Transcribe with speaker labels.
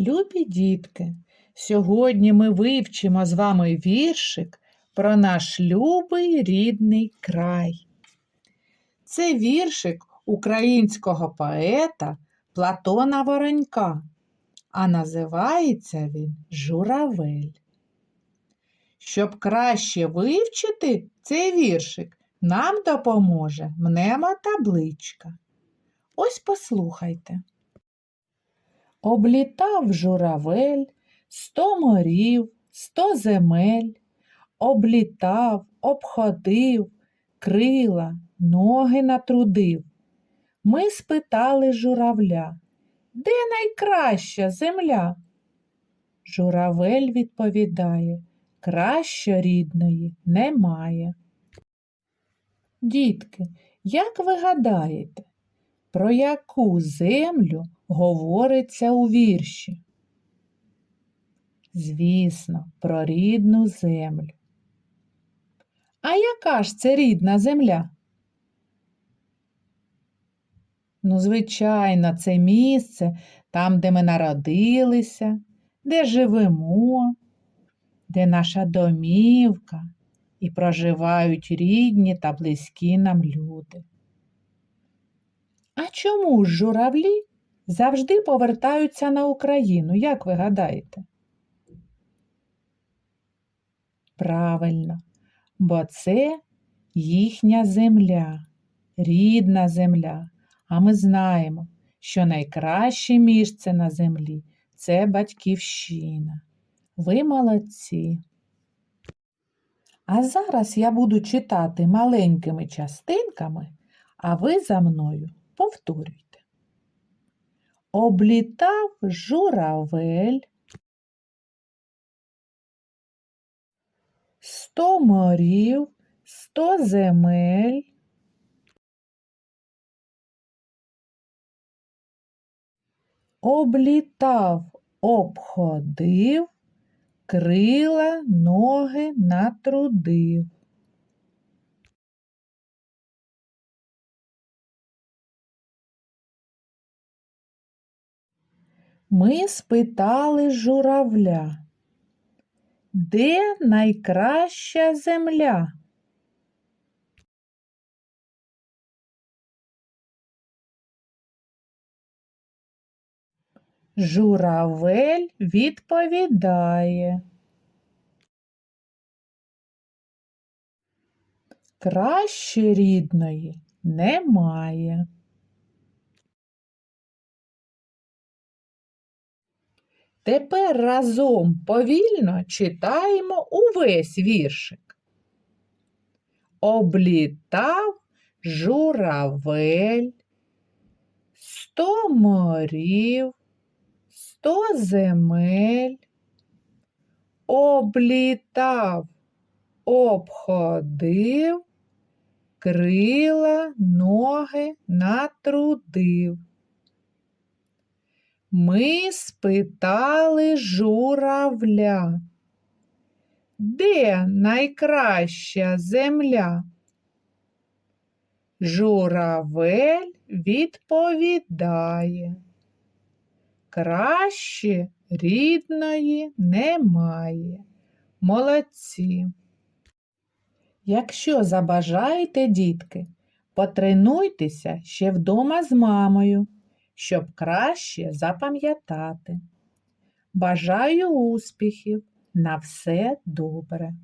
Speaker 1: Любі дітки, сьогодні ми вивчимо з вами віршик про наш любий рідний край. Це віршик українського поета Платона Воронька, а називається він Журавель. Щоб краще вивчити цей віршик, нам допоможе мнемотабличка. Ось послухайте. Облітав журавель сто морів, сто земель, облітав, обходив, крила, ноги натрудив. Ми спитали журавля, де найкраща земля? Журавель відповідає, краще рідної немає. Дітки, як ви гадаєте, про яку землю говориться у вірші? Звісно, про рідну землю. А яка ж це рідна земля? Ну, звичайно, це місце там, де ми народилися, де живемо, де наша домівка і проживають рідні та близькі нам люди. А чому ж журавлі завжди повертаються на Україну, як ви гадаєте? Правильно, бо це їхня земля, рідна земля. А ми знаємо, що найкраще місце на землі це батьківщина. Ви молодці. А зараз я буду читати маленькими частинками, а ви за мною повторюйте. Облітав журавель, сто морів, сто земель, облітав, обходив, крила, ноги натрудив. Ми спитали журавля, де найкраща земля? Журавель відповідає. Краще рідної немає. Тепер разом повільно читаємо увесь віршик. Облітав журавель, сто морів, сто земель, облітав, обходив, крила, ноги натрудив. Ми спитали журавля, де найкраща земля? Журавель відповідає. Краще рідної немає. Молодці. Якщо забажаєте, дітки, потренуйтеся ще вдома з мамою, щоб краще запам'ятати. Бажаю успіхів! На все добре!